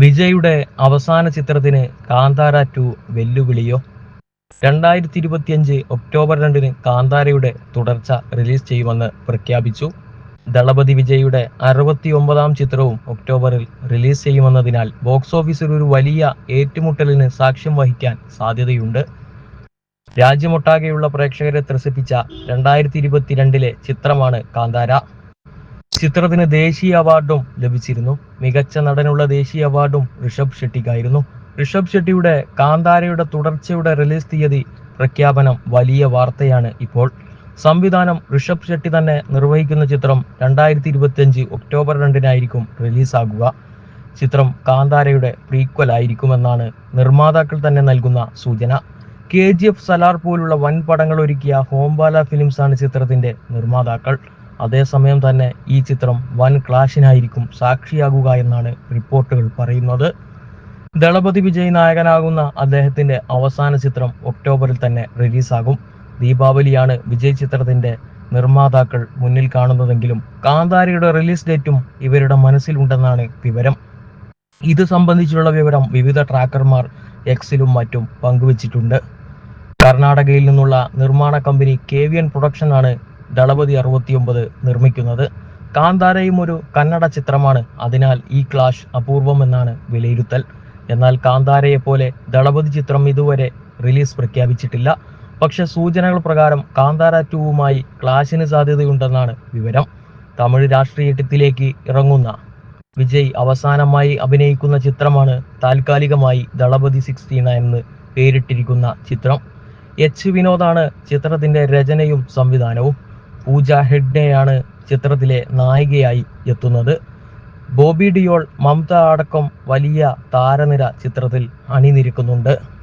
വിജയുടെ അവസാന ചിത്രത്തിന് കാന്താര ടു വെല്ലുവിളിയോ? രണ്ടായിരത്തി ഇരുപത്തിയഞ്ച് ഒക്ടോബർ രണ്ടിന് കാന്താരയുടെ തുടർച്ച റിലീസ് ചെയ്യുമെന്ന് പ്രഖ്യാപിച്ചു. ദളപതി വിജയുടെ അറുപത്തി ഒമ്പതാം ചിത്രവും ഒക്ടോബറിൽ റിലീസ് ചെയ്യുമെന്നതിനാൽ ബോക്സ് ഓഫീസിൽ ഒരു വലിയ ഏറ്റുമുട്ടലിന് സാക്ഷ്യം വഹിക്കാൻ സാധ്യതയുണ്ട്. രാജ്യമൊട്ടാകെയുള്ള പ്രേക്ഷകരെ ത്രസിപ്പിച്ച രണ്ടായിരത്തി ഇരുപത്തിരണ്ടിലെ ചിത്രമാണ് കാന്താര. ചിത്രത്തിന് ദേശീയ അവാർഡും ലഭിച്ചിരുന്നു. മികച്ച നടനുള്ള ദേശീയ അവാർഡും ഋഷഭ് ഷെട്ടിക്കായിരുന്നു. ഋഷഭ് ഷെട്ടിയുടെ കാന്താരയുടെ തുടർച്ചയുടെ റിലീസ് തീയതി പ്രഖ്യാപനം വലിയ വാർത്തയാണ് ഇപ്പോൾ. സംവിധാനം ഋഷഭ് ഷെട്ടി തന്നെ നിർവഹിക്കുന്ന ചിത്രം രണ്ടായിരത്തി ഇരുപത്തിയഞ്ച് ഒക്ടോബർ രണ്ടിനായിരിക്കും റിലീസാകുക. ചിത്രം കാന്താരയുടെ പ്രീക്വൽ ആയിരിക്കുമെന്നാണ് നിർമ്മാതാക്കൾ തന്നെ നൽകുന്ന സൂചന. കെ ജി എഫ് സലാർ പോലുള്ള വൻ പടങ്ങൾ ഒരുക്കിയ ഹോംബാല ഫിലിംസ് ആണ് ചിത്രത്തിന്റെ നിർമ്മാതാക്കൾ. അതേസമയം തന്നെ ഈ ചിത്രം വൻ ക്ലാഷിനായിരിക്കും സാക്ഷിയാകുക എന്നാണ് റിപ്പോർട്ടുകൾ പറയുന്നത്. ദളപതി വിജയ് നായകനാകുന്ന അദ്ദേഹത്തിന്റെ അവസാന ചിത്രം ഒക്ടോബറിൽ തന്നെ റിലീസാകും. ദീപാവലിയാണ് വിജയ് ചിത്രത്തിന്റെ നിർമ്മാതാക്കൾ മുന്നിൽ കാണുന്നതെങ്കിലും കാന്താരിയുടെ റിലീസ് ഡേറ്റും ഇവരുടെ മനസ്സിലുണ്ടെന്നാണ് വിവരം. ഇത് സംബന്ധിച്ചുള്ള വിവരം വിവിധ ട്രാക്കർമാർ എക്സിലും മറ്റും പങ്കുവച്ചിട്ടുണ്ട്. കർണാടകയിൽ നിന്നുള്ള നിർമ്മാണ company K V N production ആണ് ദളപതി അറുപത്തിയൊമ്പത് നിർമ്മിക്കുന്നത്. കാന്താരയും ഒരു കന്നഡ ചിത്രമാണ്. അതിനാൽ ഈ ക്ലാഷ് അപൂർവമെന്നാണ് വിലയിരുത്തൽ. എന്നാൽ കാന്താരയെ പോലെ ദളപതി ചിത്രം ഇതുവരെ റിലീസ് പ്രഖ്യാപിച്ചിട്ടില്ല. പക്ഷെ സൂചനകൾ പ്രകാരം കാന്താര ടൂവുമായി ക്ലാഷിന് സാധ്യതയുണ്ടെന്നാണ് വിവരം. തമിഴ് രാഷ്ട്രീയത്തിലേക്ക് ഇറങ്ങുന്ന വിജയ് അവസാനമായി അഭിനയിക്കുന്ന ചിത്രമാണ് താൽക്കാലികമായി ദളപതി സിക്സ്റ്റി നയൻ എന്ന് പേരിട്ടിരിക്കുന്ന ചിത്രം. എച്ച് വിനോദാണ് ചിത്രത്തിന്റെ രചനയും സംവിധാനവും. പൂജ ഹെഡ്നെയാണ് ചിത്രത്തിലെ നായികയായി എത്തുന്നത്. ബോബി ഡിയോൾ മംത അടക്കം വലിയ താരനിര ചിത്രത്തിൽ അണിനിരക്കുന്നുണ്ട്.